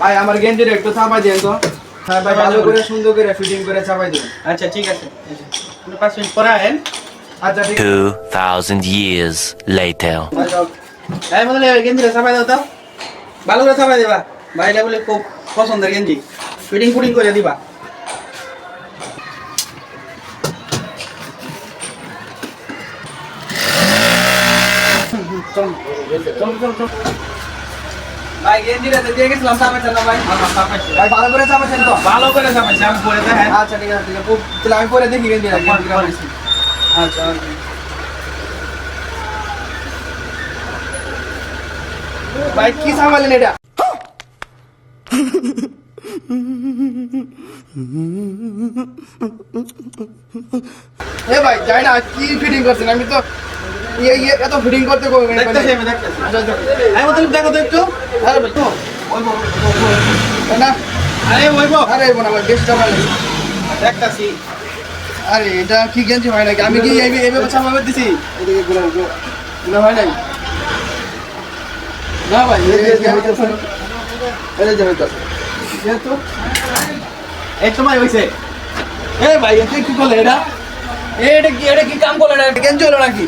ভাই আমার গেঞ্জির একটু চাপাই দেন তো। হ্যাঁ ভাই ভালো করে সুন্দর করে ফিটিং করে চাপাই দেন। আচ্ছা ঠিক আছে। আপনি পাঁচ মিনিট পরে আয়েন। আচ্ছা ঠিক 2,000 years later. ভাই বদলে গেঞ্জিটা চাপাই দাও তো। ভালো করে চাপাই দিবা। ভাইটা বলে খুব পছন্দের গেঞ্জি ফিটিং ফুটিং করে দিবা। চল চল চল চল। ভাই গেঞ্জিটা তো দিয়ে গেছিলাম চাপাইছেন না ভাই। ভাই ভালো করে চাপাইছেন তো? ভালো করে চাপাইছি আমি পরে দেখেন আচ্ছা ঠিক আছে ঠিক আছে তাহলে আমি পরে দেখি গেঞ্জিটা গেঞ্জিটা আচ্ছা আচ্ছা। ভাই কি সামালেন এটা? এ ভাই যাই না কি ফিটিং করছেন? আমি তো এত ফিটিং করতে কই দেখতেছি আমি দেখতেছি আচ্ছা আচ্ছা। দেখো তো একটু। আরে তো না। দেখতাছি। আরে এটা কি গেঞ্জি হয় নাকি? আমি কি এই এইভাবে চাপাবে দিছি? এদিকে হয় নাই। না ভাই এই যে হইতাছে এই যে হইতাছে যেহেতু এই হইছে। ভাই এটা কি করলে এটা? এটা কি এটা কি কাম করলে না গেঞ্জি হলো নাকি?